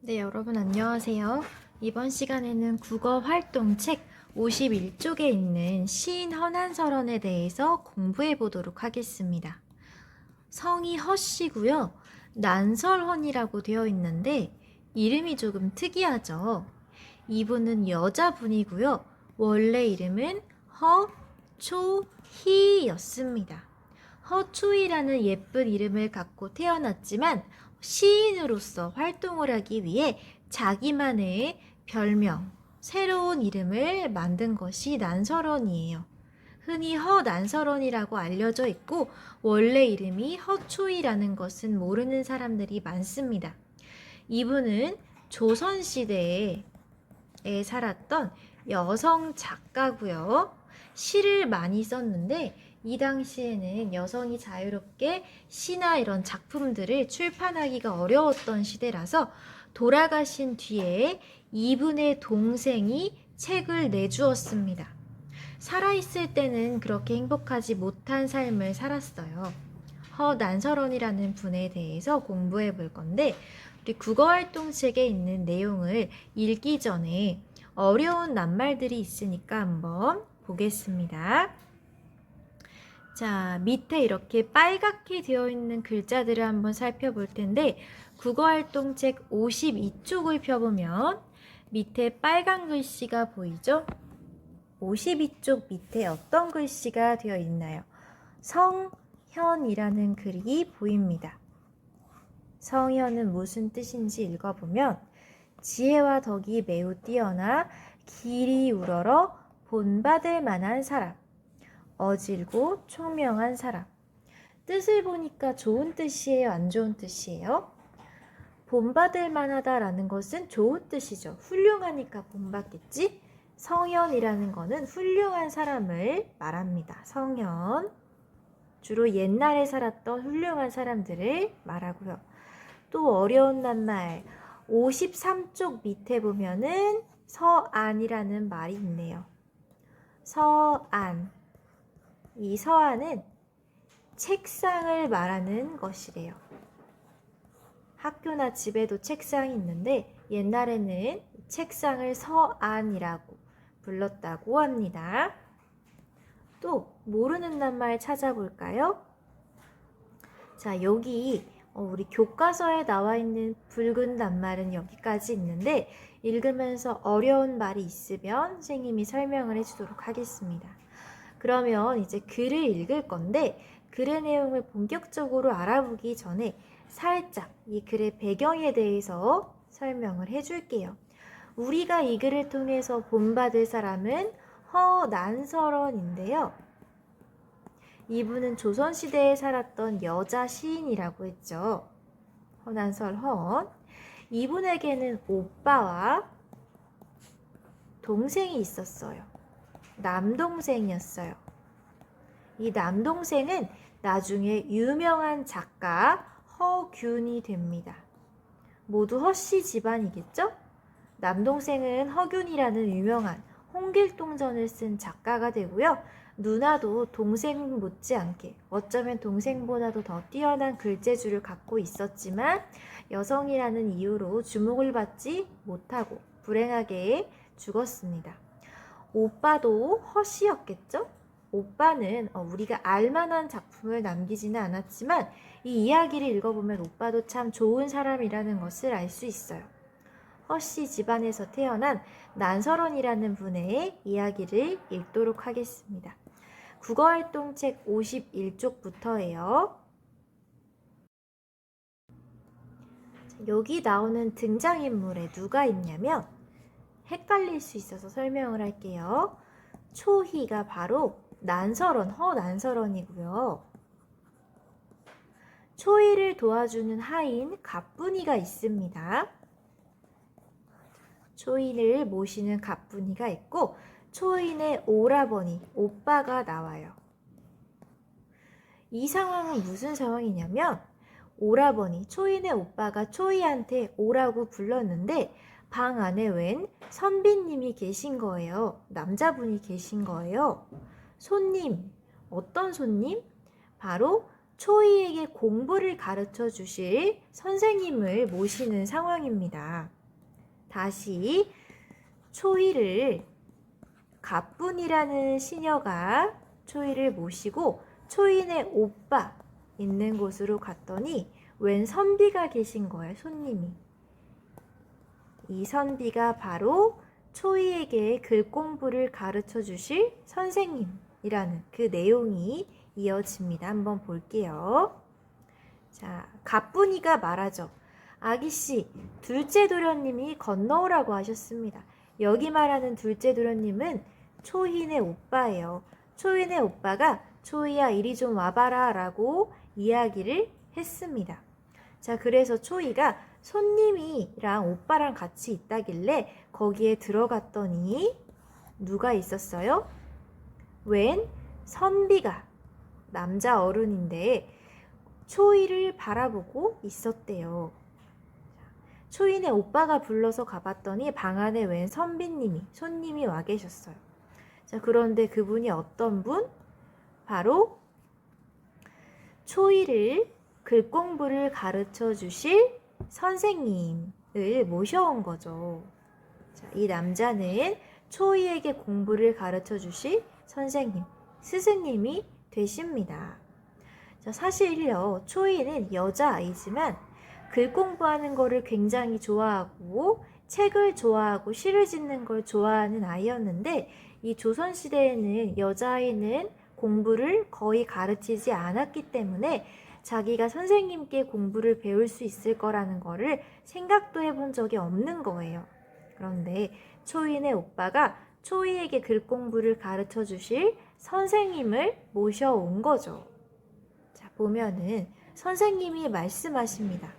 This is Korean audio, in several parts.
네, 여러분 안녕하세요. 이번 시간에는 국어 활동책 51쪽에 있는 시인 허난설원에 대해서 공부해 보도록 하겠습니다. 성이 허씨고요. 난설헌이라고 되어 있는데 이름이 조금 특이하죠. 이분은 여자분이고요. 원래 이름은 허초희였습니다. 허초희라는 예쁜 이름을 갖고 태어났지만 시인으로서 활동을 하기 위해 자기만의 별명, 새로운 이름을 만든 것이 난설원이에요. 흔히 허난설원이라고 알려져 있고 원래 이름이 허초이라는 것은 모르는 사람들이 많습니다. 이분은 조선시대에 살았던 여성 작가고요. 시를 많이 썼는데 이 당시에는 여성이 자유롭게 시나 이런 작품들을 출판하기가 어려웠던 시대라서 돌아가신 뒤에 이분의 동생이 책을 내주었습니다. 살아있을 때는 그렇게 행복하지 못한 삶을 살았어요. 허 난설원이라는 분에 대해서 공부해 볼 건데, 우리 국어활동책에 있는 내용을 읽기 전에 어려운 낱말들이 있으니까 한번 보겠습니다. 자, 밑에 이렇게 빨갛게 되어 있는 글자들을 한번 살펴볼 텐데, 국어활동책 52쪽을 펴보면 밑에 빨간 글씨가 보이죠? 52쪽 밑에 어떤 글씨가 되어 있나요? 성현이라는 글이 보입니다. 성현은 무슨 뜻인지 읽어보면 지혜와 덕이 매우 뛰어나 길이 우러러 본받을 만한 사람, 어질고 총명한 사람. 뜻을 보니까 좋은 뜻이에요? 안 좋은 뜻이에요? 본받을 만하다라는 것은 좋은 뜻이죠. 훌륭하니까 본받겠지? 성현이라는 것은 훌륭한 사람을 말합니다. 성현. 주로 옛날에 살았던 훌륭한 사람들을 말하고요. 또 어려운 낱말 53쪽 밑에 보면은 서안이라는 말이 있네요. 서안. 이 서안은 책상을 말하는 것이래요. 학교나 집에도 책상이 있는데 옛날에는 책상을 서안이라고 불렀다고 합니다. 또 모르는 낱말 찾아볼까요? 자, 여기 어, 우리 교과서에 나와 있는 붉은 낱말은 여기까지 있는데 읽으면서 어려운 말이 있으면 선생님이 설명을 해주도록 하겠습니다. 그러면 이제 글을 읽을 건데 글의 내용을 본격적으로 알아보기 전에 살짝 이 글의 배경에 대해서 설명을 해줄게요. 우리가 이 글을 통해서 본받을 사람은 허난설원인데요. 이분은 조선시대에 살았던 여자 시인이라고 했죠. 허난설헌. 이분에게는 오빠와 동생이 있었어요. 남동생이었어요. 이 남동생은 나중에 유명한 작가 허균이 됩니다. 모두 허씨 집안이겠죠? 남동생은 허균이라는 유명한 홍길동전을 쓴 작가가 되고요. 누나도 동생 못지않게 어쩌면 동생보다도 더 뛰어난 글재주를 갖고 있었지만 여성이라는 이유로 주목을 받지 못하고 불행하게 죽었습니다. 오빠도 허씨였겠죠? 오빠는 어, 우리가 알만한 작품을 남기지는 않았지만 이 이야기를 읽어보면 오빠도 참 좋은 사람이라는 것을 알 수 있어요. 허씨 집안에서 태어난 난설원이라는 분의 이야기를 읽도록 하겠습니다. 국어활동책 51쪽부터예요. 여기 나오는 등장인물에 누가 있냐면 헷갈릴 수 있어서 설명을 할게요. 초희가 바로 난설원, 허난설원이고요. 초희를 도와주는 하인 갑분이가 있습니다. 초인을 모시는 갑분이가 있고 초인의 오라버니, 오빠가 나와요. 이 상황은 무슨 상황이냐면 오라버니, 초인의 오빠가 초이한테 오라고 불렀는데 방 안에 웬 선비님이 계신 거예요. 남자분이 계신 거예요. 손님, 어떤 손님? 바로 초이에게 공부를 가르쳐 주실 선생님을 모시는 상황입니다. 다시 초이를 가뿐이라는 시녀가 초이를 모시고 초인의 오빠 있는 곳으로 갔더니 웬 선비가 계신 거예요, 손님이. 이 선비가 바로 초이에게 글 공부를 가르쳐 주실 선생님이라는 그 내용이 이어집니다. 한번 볼게요. 자, 가뿐이가 말하죠. 아기씨, 둘째 도련님이 건너오라고 하셨습니다. 여기 말하는 둘째 도련님은 초인의 오빠예요. 초인의 오빠가 초이야 이리 좀 와봐라 라고 이야기를 했습니다. 자, 그래서 초이가 손님이랑 오빠랑 같이 있다길래 거기에 들어갔더니 누가 있었어요? 웬 선비가 남자 어른인데 초이를 바라보고 있었대요. 초인의 오빠가 불러서 가봤더니 방 안에 웬 선비님이 손님이 와 계셨어요. 자, 그런데 그분이 어떤 분? 바로 초이를 글 공부를 가르쳐 주실 선생님을 모셔온 거죠. 자, 이 남자는 초이에게 공부를 가르쳐 주실 선생님, 스승님이 되십니다. 자, 사실요, 초이는 여자아이지만 글 공부하는 거를 굉장히 좋아하고 책을 좋아하고 시를 짓는 걸 좋아하는 아이였는데 이 조선 시대에는 여자아이는 공부를 거의 가르치지 않았기 때문에 자기가 선생님께 공부를 배울 수 있을 거라는 거를 생각도 해본 적이 없는 거예요. 그런데 초인의 오빠가 초이에게 글 공부를 가르쳐 주실 선생님을 모셔온 거죠. 자, 보면은 선생님이 말씀하십니다.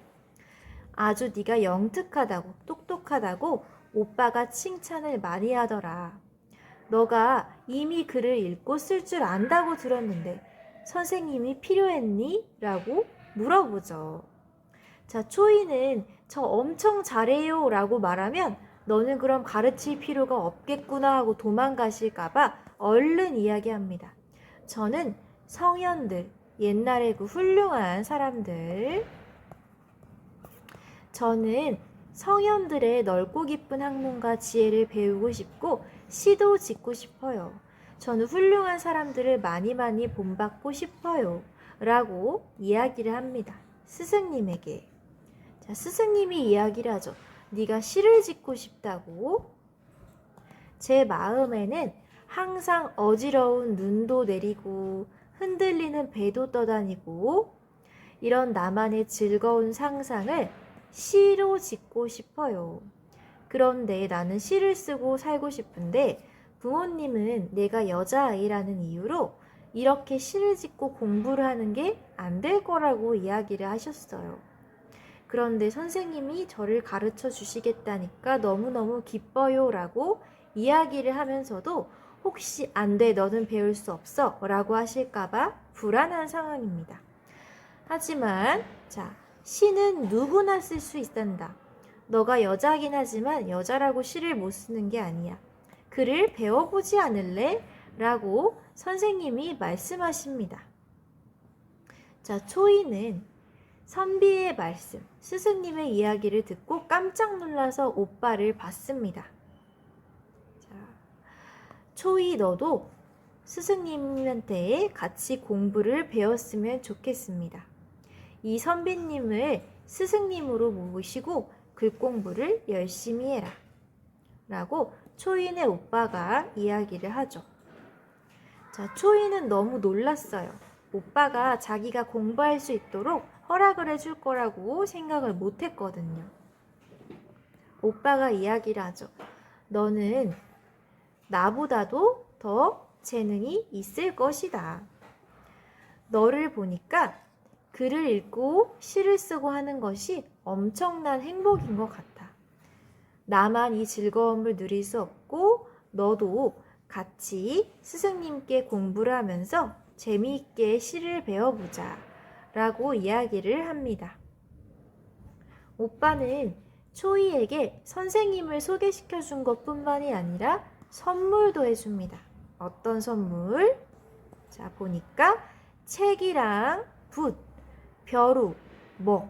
아주 네가 영특하다고 똑똑하다고 오빠가 칭찬을 많이 하더라. 너가 이미 글을 읽고 쓸 줄 안다고 들었는데 선생님이 필요했니? 라고 물어보죠. 자, 초이는 저 엄청 잘해요 라고 말하면 너는 그럼 가르칠 필요가 없겠구나 하고 도망가실까봐 얼른 이야기합니다. 저는 성현들, 옛날에 그 훌륭한 사람들, 저는 성현들의 넓고 깊은 학문과 지혜를 배우고 싶고 시도 짓고 싶어요. 저는 훌륭한 사람들을 많이 많이 본받고 싶어요. 라고 이야기를 합니다. 스승님에게. 자, 스승님이 이야기를 하죠. 네가 시를 짓고 싶다고? 제 마음에는 항상 어지러운 눈도 내리고 흔들리는 배도 떠다니고 이런 나만의 즐거운 상상을 시로 짓고 싶어요. 그런데 나는 시를 쓰고 살고 싶은데 부모님은 내가 여자아이라는 이유로 이렇게 시를 짓고 공부를 하는 게 안 될 거라고 이야기를 하셨어요. 그런데 선생님이 저를 가르쳐 주시겠다니까 너무너무 기뻐요 라고 이야기를 하면서도 혹시 안 돼, 너는 배울 수 없어 라고 하실까봐 불안한 상황입니다. 하지만, 자, 시는 누구나 쓸 수 있단다. 너가 여자긴 하지만 여자라고 시를 못 쓰는 게 아니야. 글을 배워보지 않을래? 라고 선생님이 말씀하십니다. 자, 초이는 선비의 말씀, 스승님의 이야기를 듣고 깜짝 놀라서 오빠를 봤습니다. 자, 초이 너도 스승님한테 같이 공부를 배웠으면 좋겠습니다. 이 선비님을 스승님으로 모시고 글 공부를 열심히 해라. 라고 초인의 오빠가 이야기를 하죠. 자, 초인은 너무 놀랐어요. 오빠가 자기가 공부할 수 있도록 허락을 해줄 거라고 생각을 못 했거든요. 오빠가 이야기를 하죠. 너는 나보다도 더 재능이 있을 것이다. 너를 보니까 글을 읽고 시를 쓰고 하는 것이 엄청난 행복인 것 같아. 나만 이 즐거움을 누릴 수 없고 너도 같이 스승님께 공부를 하면서 재미있게 시를 배워보자 라고 이야기를 합니다. 오빠는 초이에게 선생님을 소개시켜 준 것 뿐만이 아니라 선물도 해줍니다. 어떤 선물? 자, 보니까 책이랑 붓, 벼루, 먹.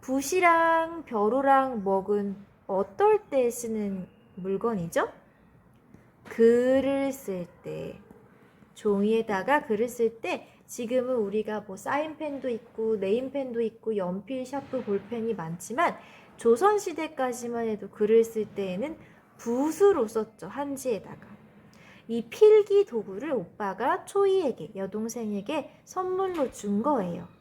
붓이랑 벼루랑 먹은 어떨 때 쓰는 물건이죠? 글을 쓸 때. 종이에다가 글을 쓸 때 지금은 우리가 뭐 사인펜도 있고 네임펜도 있고 연필, 샤프, 볼펜이 많지만 조선시대까지만 해도 글을 쓸 때에는 붓으로 썼죠. 한지에다가. 이 필기 도구를 오빠가 초이에게, 여동생에게 선물로 준 거예요.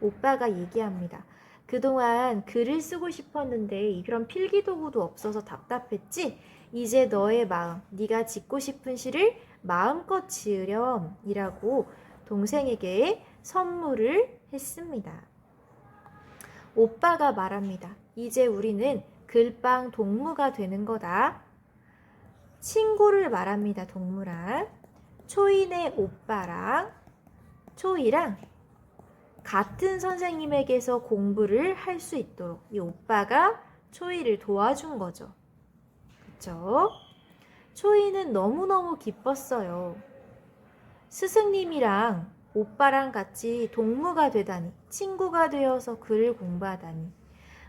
자, 오빠가 얘기합니다. 그동안 글을 쓰고 싶었는데 이런 필기 도구도 없어서 답답했지? 이제 너의 마음, 네가 짓고 싶은 시를 마음껏 지으렴 이라고 동생에게 선물을 했습니다. 오빠가 말합니다. 이제 우리는 글빵 동무가 되는 거다. 친구를 말합니다. 동무랑 초인의 오빠랑 초이랑 같은 선생님에게서 공부를 할 수 있도록 이 오빠가 초이를 도와준 거죠. 그쵸? 초이는 너무너무 기뻤어요. 스승님이랑 오빠랑 같이 동무가 되다니, 친구가 되어서 글을 공부하다니,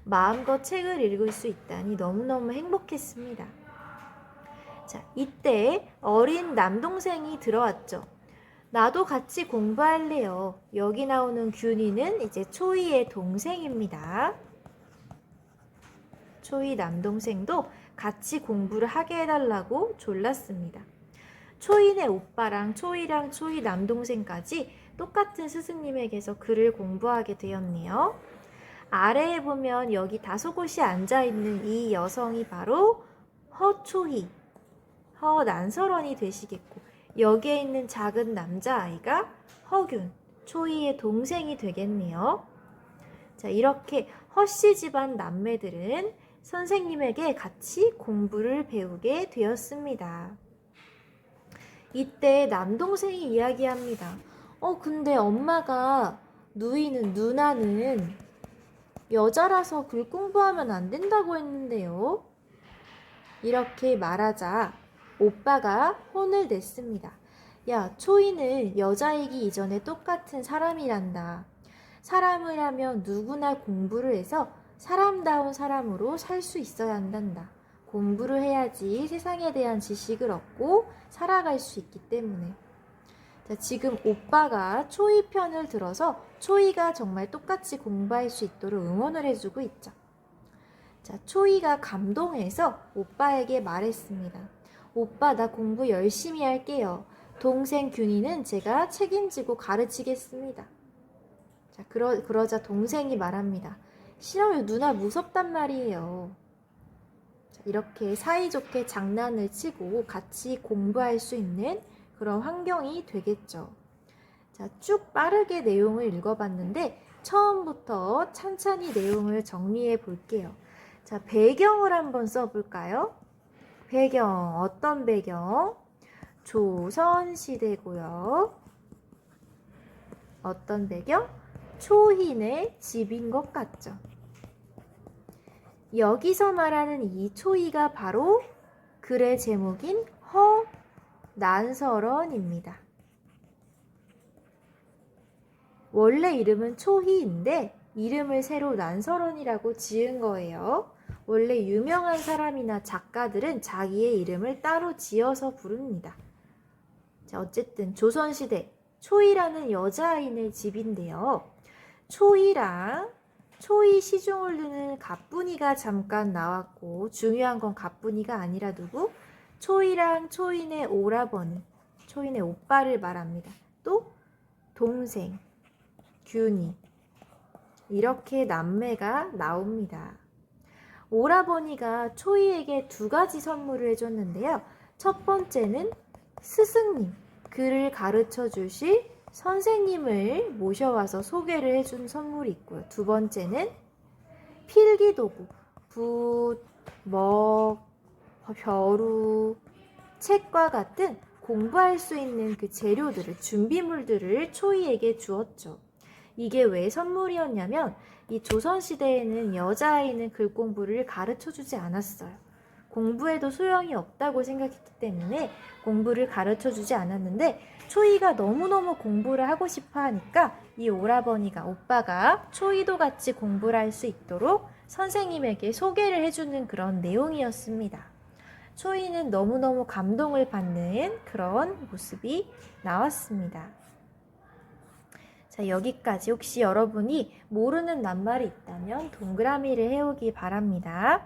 마음껏 책을 읽을 수 있다니 너무너무 행복했습니다. 자, 이때 어린 남동생이 들어왔죠. 나도 같이 공부할래요. 여기 나오는 균이는 이제 초이의 동생입니다. 초이 남동생도 같이 공부를 하게 해달라고 졸랐습니다. 초이네 오빠랑 초이랑 초이 남동생까지 똑같은 스승님에게서 글을 공부하게 되었네요. 아래에 보면 여기 다소곳이 앉아있는 이 여성이 바로 허초희, 허난설원이 되시겠고 여기에 있는 작은 남자아이가 허균, 초이의 동생이 되겠네요. 자, 이렇게 허씨 집안 남매들은 선생님에게 같이 공부를 배우게 되었습니다. 이때 남동생이 이야기합니다. 어, 근데 엄마가 누이는 누나는 여자라서 글 공부하면 안 된다고 했는데요. 이렇게 말하자 오빠가 혼을 냈습니다. 야, 초이는 여자이기 이전에 똑같은 사람이란다. 사람을 하면 누구나 공부를 해서 사람다운 사람으로 살 수 있어야 한단다. 공부를 해야지 세상에 대한 지식을 얻고 살아갈 수 있기 때문에. 자, 지금 오빠가 초이 편을 들어서 초이가 정말 똑같이 공부할 수 있도록 응원을 해주고 있죠. 자, 초이가 감동해서 오빠에게 말했습니다. 오빠, 나 공부 열심히 할게요. 동생 균이는 제가 책임지고 가르치겠습니다. 자, 그러, 그러자 동생이 말합니다. 싫어요. 누나 무섭단 말이에요. 자, 이렇게 사이좋게 장난을 치고 같이 공부할 수 있는 그런 환경이 되겠죠. 자, 쭉 빠르게 내용을 읽어봤는데 처음부터 찬찬히 내용을 정리해 볼게요. 자, 배경을 한번 써볼까요? 배경, 어떤 배경? 조선시대고요. 어떤 배경? 초인의 집인 것 같죠. 여기서 말하는 이 초이가 바로 글의 제목인 허난설원입니다. 원래 이름은 초희인데 이름을 새로 난설원이라고 지은 거예요. 원래 유명한 사람이나 작가들은 자기의 이름을 따로 지어서 부릅니다. 자, 어쨌든 조선시대 초이라는 여자아이의 집인데요. 초이랑 초이 시중을 두는 가뿐이가 잠깐 나왔고 중요한 건 가뿐이가 아니라 누구? 초이랑 초인의 오라버니, 초인의 오빠를 말합니다. 또 동생, 균이 이렇게 남매가 나옵니다. 오라버니가 초이에게 두 가지 선물을 해줬는데요. 첫 번째는 스승님, 글을 가르쳐 주실 선생님을 모셔와서 소개를 해준 선물이 있고요. 두 번째는 필기도구, 붓, 먹, 벼루, 책과 같은 공부할 수 있는 그 재료들을, 준비물들을 초이에게 주었죠. 이게 왜 선물이었냐면 이 조선시대에는 여자아이는 글 공부를 가르쳐 주지 않았어요. 공부에도 소용이 없다고 생각했기 때문에 공부를 가르쳐 주지 않았는데 초이가 너무너무 공부를 하고 싶어 하니까 이 오라버니가 오빠가 초이도 같이 공부를 할 수 있도록 선생님에게 소개를 해주는 그런 내용이었습니다. 초이는 너무너무 감동을 받는 그런 모습이 나왔습니다. 자, 여기까지 혹시 여러분이 모르는 낱말이 있다면 동그라미를 해오기 바랍니다.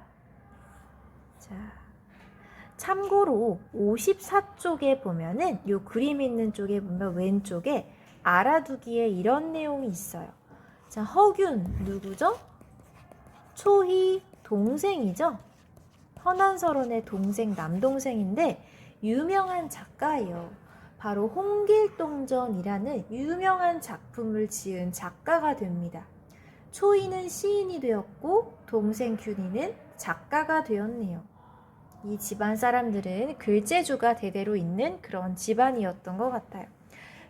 자, 참고로 54쪽에 보면은 요 그림 있는 쪽에 보면 왼쪽에 알아두기에 이런 내용이 있어요. 자, 허균 누구죠? 초희 동생이죠? 허난서론의 동생 남동생인데 유명한 작가예요. 바로 홍길동전이라는 유명한 작품을 지은 작가가 됩니다. 초이는 시인이 되었고 동생 균이는 작가가 되었네요. 이 집안 사람들은 글재주가 대대로 있는 그런 집안이었던 것 같아요.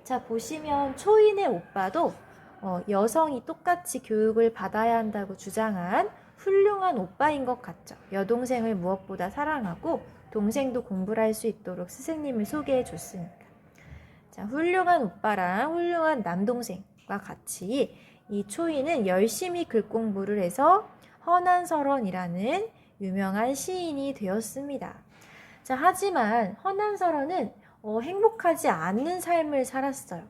자, 보시면 초인의 오빠도 어, 여성이 똑같이 교육을 받아야 한다고 주장한 훌륭한 오빠인 것 같죠. 여동생을 무엇보다 사랑하고 동생도 공부를 할 수 있도록 스승님을 소개해 줬으니까. 자, 훌륭한 오빠랑 훌륭한 남동생과 같이 이 초이는 열심히 글 공부를 해서 허난설원이라는 유명한 시인이 되었습니다. 자, 하지만 허난설원은 어, 행복하지 않는 삶을 살았어요.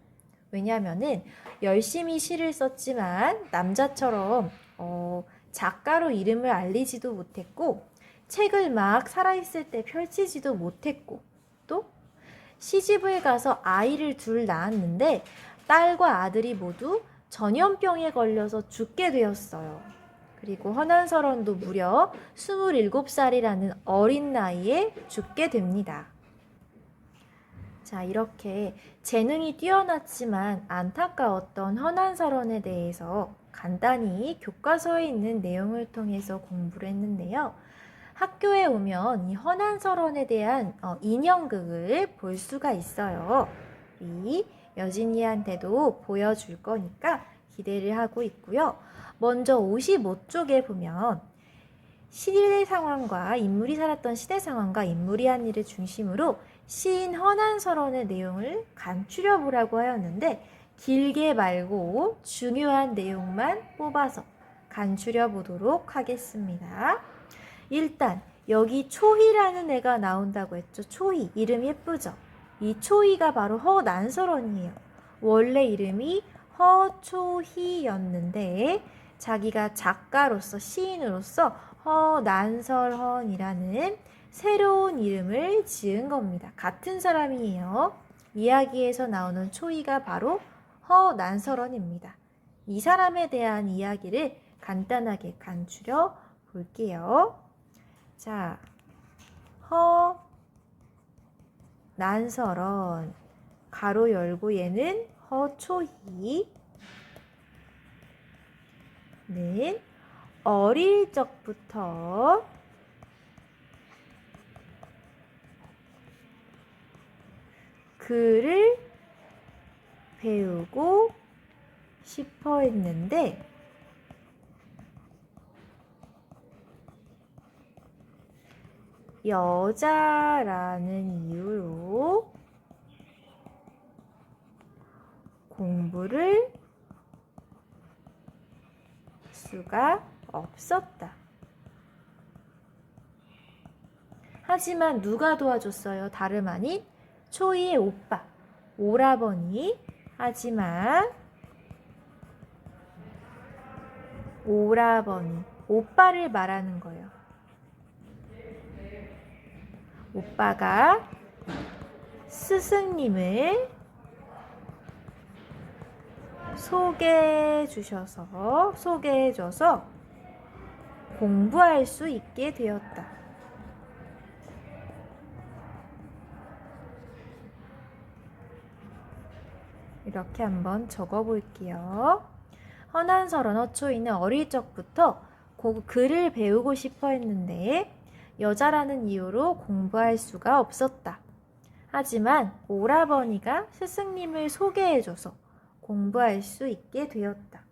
왜냐하면은 열심히 시를 썼지만 남자처럼 어, 작가로 이름을 알리지도 못했고 책을 막 살아있을 때 펼치지도 못했고 또 시집을 가서 아이를 둘 낳았는데 딸과 아들이 모두 전염병에 걸려서 죽게 되었어요. 그리고 허난설원도 무려 27살이라는 어린 나이에 죽게 됩니다. 자, 이렇게 재능이 뛰어났지만 안타까웠던 허난설원에 대해서 간단히 교과서에 있는 내용을 통해서 공부를 했는데요. 학교에 오면 이 허난설원에 대한 어, 인형극을 볼 수가 있어요. 이 여진이한테도 보여줄 거니까 기대를 하고 있고요. 먼저 55쪽에 보면 시대 상황과 인물이 살았던 시대 상황과 인물이 한 일을 중심으로 시인 허난설원의 내용을 간추려 보라고 하였는데 길게 말고 중요한 내용만 뽑아서 간추려 보도록 하겠습니다. 일단 여기 초희라는 애가 나온다고 했죠. 초희 이름 예쁘죠? 이 초희가 바로 허난설원이에요. 원래 이름이 허초희였는데 자기가 작가로서 시인으로서 허난설헌이라는 새로운 이름을 지은 겁니다. 같은 사람이에요. 이야기에서 나오는 초이가 바로 허난설헌입니다. 이 사람에 대한 이야기를 간단하게 간추려 볼게요. 자, 허 난설헌 가로 열고 얘는 허초희 는 어릴 적부터 글을 배우고 싶어 했는데 여자라는 이유로 공부를 수가 없었다. 하지만 누가 도와줬어요? 다름 아닌 초이의 오빠, 오라버니. 하지만 오라버니, 오빠를 말하는 거예요. 오빠가 스승님을 소개해 주셔서 소개해 줘서 공부할 수 있게 되었다. 이렇게 한번 적어 볼게요. 허난설원 어초이는 어릴 적부터 고- 글을 배우고 싶어 했는데 여자라는 이유로 공부할 수가 없었다. 하지만 오라버니가 스승님을 소개해줘서 공부할 수 있게 되었다.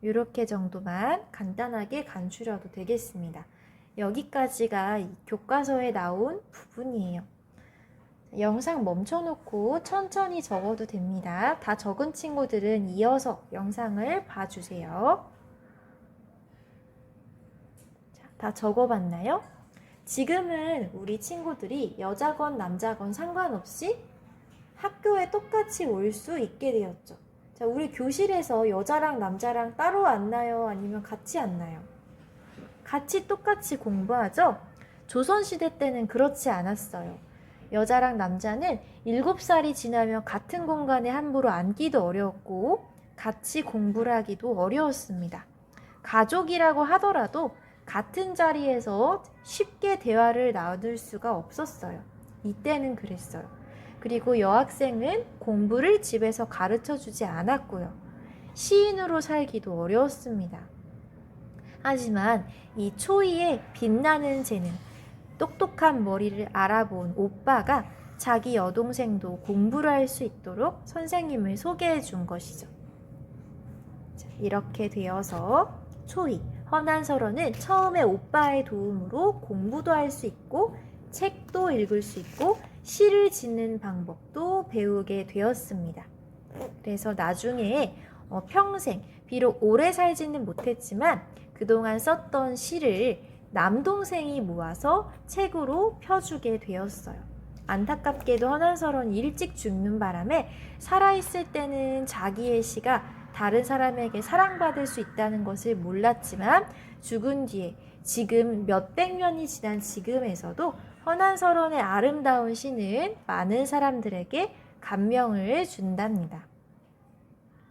이렇게 정도만 간단하게 간추려도 되겠습니다. 여기까지가 이 교과서에 나온 부분이에요. 영상 멈춰놓고 천천히 적어도 됩니다. 다 적은 친구들은 이어서 영상을 봐주세요. 자, 다 적어봤나요? 지금은 우리 친구들이 여자건 남자건 상관없이 학교에 똑같이 올 수 있게 되었죠. 자, 우리 교실에서 여자랑 남자랑 따로 앉나요? 아니면 같이 앉나요? 같이 똑같이 공부하죠? 조선시대 때는 그렇지 않았어요. 여자랑 남자는 7살이 지나면 같은 공간에 함부로 앉기도 어려웠고, 같이 공부를 하기도 어려웠습니다. 가족이라고 하더라도 같은 자리에서 쉽게 대화를 나눌 수가 없었어요. 이때는 그랬어요. 그리고 여학생은 공부를 집에서 가르쳐 주지 않았고요. 시인으로 살기도 어려웠습니다. 하지만 이 초이의 빛나는 재능, 똑똑한 머리를 알아본 오빠가 자기 여동생도 공부를 할 수 있도록 선생님을 소개해 준 것이죠. 자, 이렇게 되어서 초이, 허난설어는 처음에 오빠의 도움으로 공부도 할 수 있고 책도 읽을 수 있고 시를 짓는 방법도 배우게 되었습니다. 그래서 나중에 어, 평생 비록 오래 살지는 못했지만 그동안 썼던 시를 남동생이 모아서 책으로 펴주게 되었어요. 안타깝게도 허난설원이 일찍 죽는 바람에 살아있을 때는 자기의 시가 다른 사람에게 사랑받을 수 있다는 것을 몰랐지만 죽은 뒤에 지금 몇백 년이 지난 지금에서도 허난설원의 아름다운 시는 많은 사람들에게 감명을 준답니다.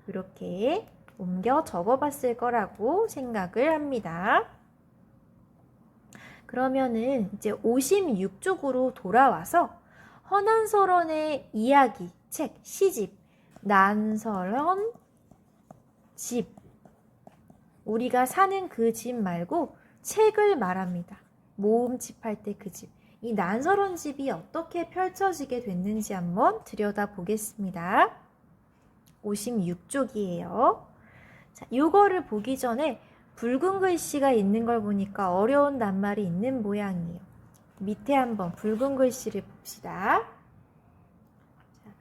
이렇게 옮겨 적어봤을 거라고 생각을 합니다. 그러면은 이제 56쪽으로 돌아와서 허난설원의 이야기, 책, 시집, 난설원 집. 우리가 사는 그 집 말고 책을 말합니다. 모음집 할 때 그 집. 이 난설원 집이 어떻게 펼쳐지게 됐는지 한번 들여다 보겠습니다. 56쪽이에요. 자, 요거를 보기 전에 붉은 글씨가 있는 걸 보니까 어려운 낱말이 있는 모양이에요. 밑에 한번 붉은 글씨를 봅시다. 자,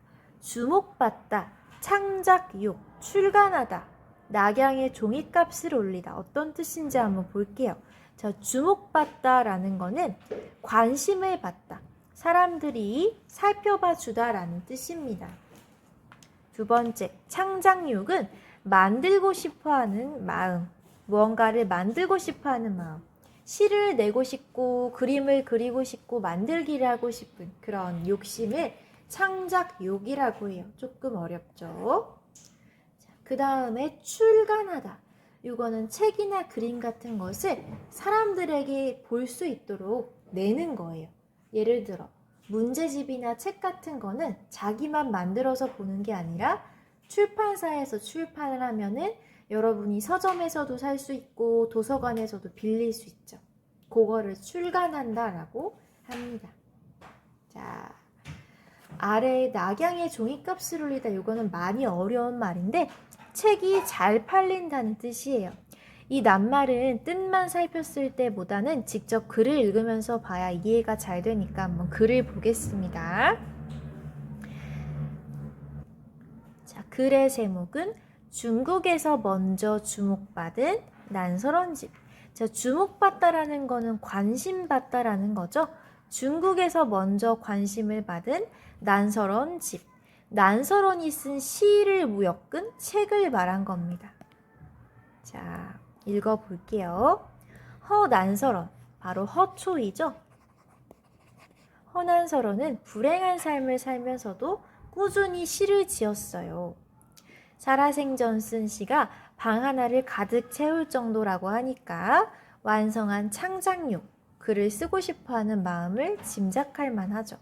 주목받다, 창작욕, 출간하다, 낙양의 종이값을 올리다. 어떤 뜻인지 한번 볼게요. 자, 주목받다라는 거는 관심을 받다. 사람들이 살펴봐 주다라는 뜻입니다. 두 번째, 창작욕은 만들고 싶어 하는 마음. 무언가를 만들고 싶어 하는 마음. 시를 내고 싶고, 그림을 그리고 싶고, 만들기를 하고 싶은 그런 욕심을 창작욕이라고 해요. 조금 어렵죠? 그 다음에 출간하다. 이거는 책이나 그림 같은 것을 사람들에게 볼 수 있도록 내는 거예요. 예를 들어, 문제집이나 책 같은 거는 자기만 만들어서 보는 게 아니라 출판사에서 출판을 하면은 여러분이 서점에서도 살 수 있고 도서관에서도 빌릴 수 있죠. 그거를 출간한다라고 합니다. 자, 아래에 낙양의 종이값을 올리다 이거는 많이 어려운 말인데 책이 잘 팔린다는 뜻이에요. 이 낱말은 뜻만 살폈을 때보다는 직접 글을 읽으면서 봐야 이해가 잘 되니까 한번 글을 보겠습니다. 자, 글의 제목은 중국에서 먼저 주목받은 난설원집. 자, 주목받다라는 거는 관심받다라는 거죠. 중국에서 먼저 관심을 받은 난설원집. 난설원이 쓴 시를 무역근 책을 말한 겁니다. 자, 읽어볼게요. 허난설원, 바로 허초이죠. 허난설원은 불행한 삶을 살면서도 꾸준히 시를 지었어요. 살아생전 쓴 시가 방 하나를 가득 채울 정도라고 하니까 완성한 창작욕, 글을 쓰고 싶어 하는 마음을 짐작할 만하죠.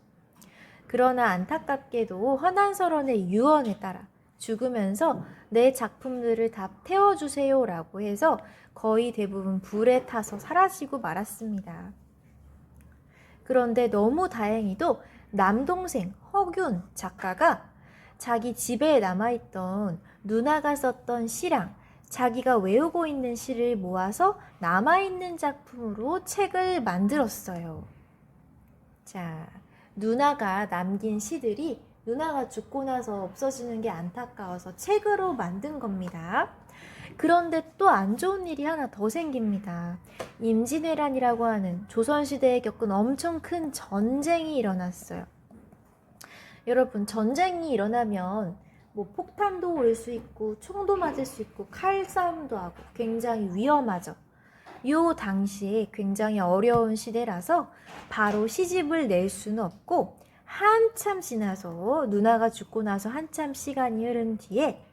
그러나 안타깝게도 허난설원의 유언에 따라 죽으면서 내 작품들을 다 태워주세요 라고 해서 거의 대부분 불에 타서 사라지고 말았습니다. 그런데 너무 다행히도 남동생 허균 작가가 자기 집에 남아있던 누나가 썼던 시랑 자기가 외우고 있는 시를 모아서 남아있는 작품으로 책을 만들었어요. 자, 누나가 남긴 시들이 누나가 죽고 나서 없어지는 게 안타까워서 책으로 만든 겁니다. 그런데 또 안 좋은 일이 하나 더 생깁니다. 임진왜란이라고 하는 조선시대에 겪은 엄청 큰 전쟁이 일어났어요. 여러분, 전쟁이 일어나면 뭐 폭탄도 올 수 있고 총도 맞을 수 있고 칼싸움도 하고 굉장히 위험하죠. 요 당시에 굉장히 어려운 시대라서 바로 시집을 낼 수는 없고 한참 지나서 누나가 죽고 나서 한참 시간이 흐른 뒤에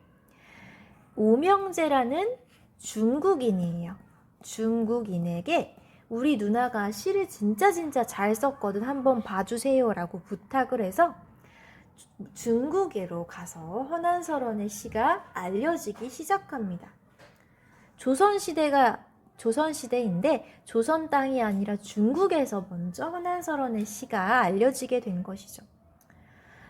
오명재라는 중국인이에요. 중국인에게 우리 누나가 시를 진짜 진짜 잘 썼거든 한번 봐주세요라고 부탁을 해서 중국으로 가서 허난설원의 시가 알려지기 시작합니다. 조선시대가 조선시대인데 조선 땅이 아니라 중국에서 먼저 허난설원의 시가 알려지게 된 것이죠.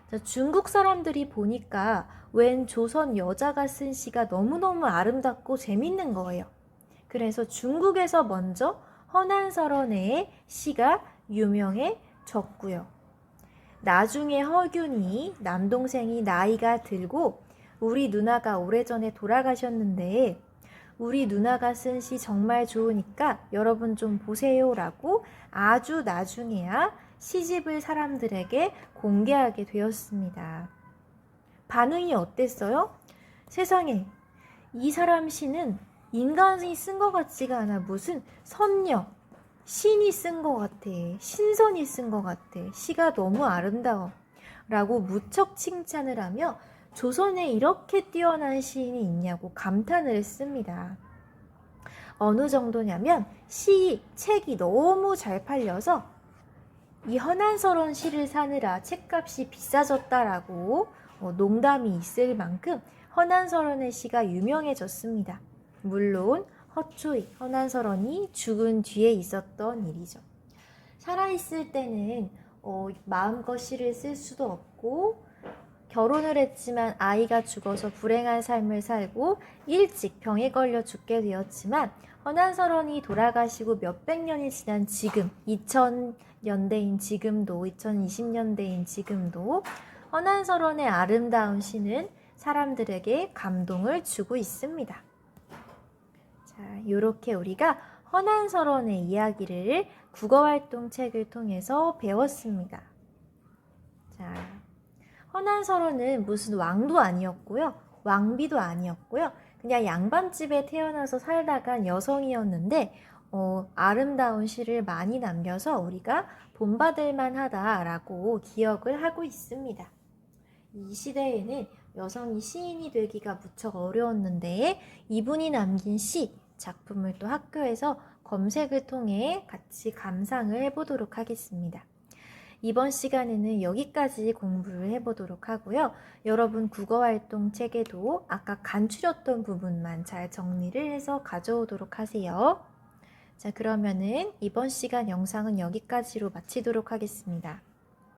자, 중국 사람들이 보니까 웬 조선 여자가 쓴 시가 너무너무 아름답고 재밌는 거예요. 그래서 중국에서 먼저 허난설원의 시가 유명해졌고요. 나중에 허균이 남동생이 나이가 들고 우리 누나가 오래전에 돌아가셨는데 우리 누나가 쓴 시 정말 좋으니까 여러분 좀 보세요 라고 아주 나중에야 시집을 사람들에게 공개하게 되었습니다. 반응이 어땠어요? 세상에 이 사람 시는 인간이 쓴 것 같지가 않아. 무슨 선녀. 신이 쓴 것 같아. 신선이 쓴 것 같아. 시가 너무 아름다워. 라고 무척 칭찬을 하며 조선에 이렇게 뛰어난 시인이 있냐고 감탄을 했습니다. 어느 정도냐면 시, 책이 너무 잘 팔려서 이 허난설원 시를 사느라 책값이 비싸졌다라고 어, 농담이 있을 만큼 허난설원의 시가 유명해졌습니다. 물론 허초이, 허난설원이 죽은 뒤에 있었던 일이죠. 살아있을 때는 어, 마음껏 시를 쓸 수도 없고 결혼을 했지만 아이가 죽어서 불행한 삶을 살고 일찍 병에 걸려 죽게 되었지만 허난설원이 돌아가시고 몇백 년이 지난 지금 2000년대인 지금도 2020년대인 지금도 허난설원의 아름다운 시는 사람들에게 감동을 주고 있습니다. 자, 이렇게 우리가 허난설원의 이야기를 국어활동 책을 통해서 배웠습니다. 자, 허난설원은 무슨 왕도 아니었고요. 왕비도 아니었고요. 그냥 양반집에 태어나서 살다간 여성이었는데 어, 아름다운 시를 많이 남겨서 우리가 본받을 만 하다라고 기억을 하고 있습니다. 이 시대에는 여성이 시인이 되기가 무척 어려웠는데 이분이 남긴 시 작품을 또 학교에서 검색을 통해 같이 감상을 해보도록 하겠습니다. 이번 시간에는 여기까지 공부를 해보도록 하고요. 여러분 국어 활동 책에도 아까 간추렸던 부분만 잘 정리를 해서 가져오도록 하세요. 자, 그러면은 이번 시간 영상은 여기까지로 마치도록 하겠습니다.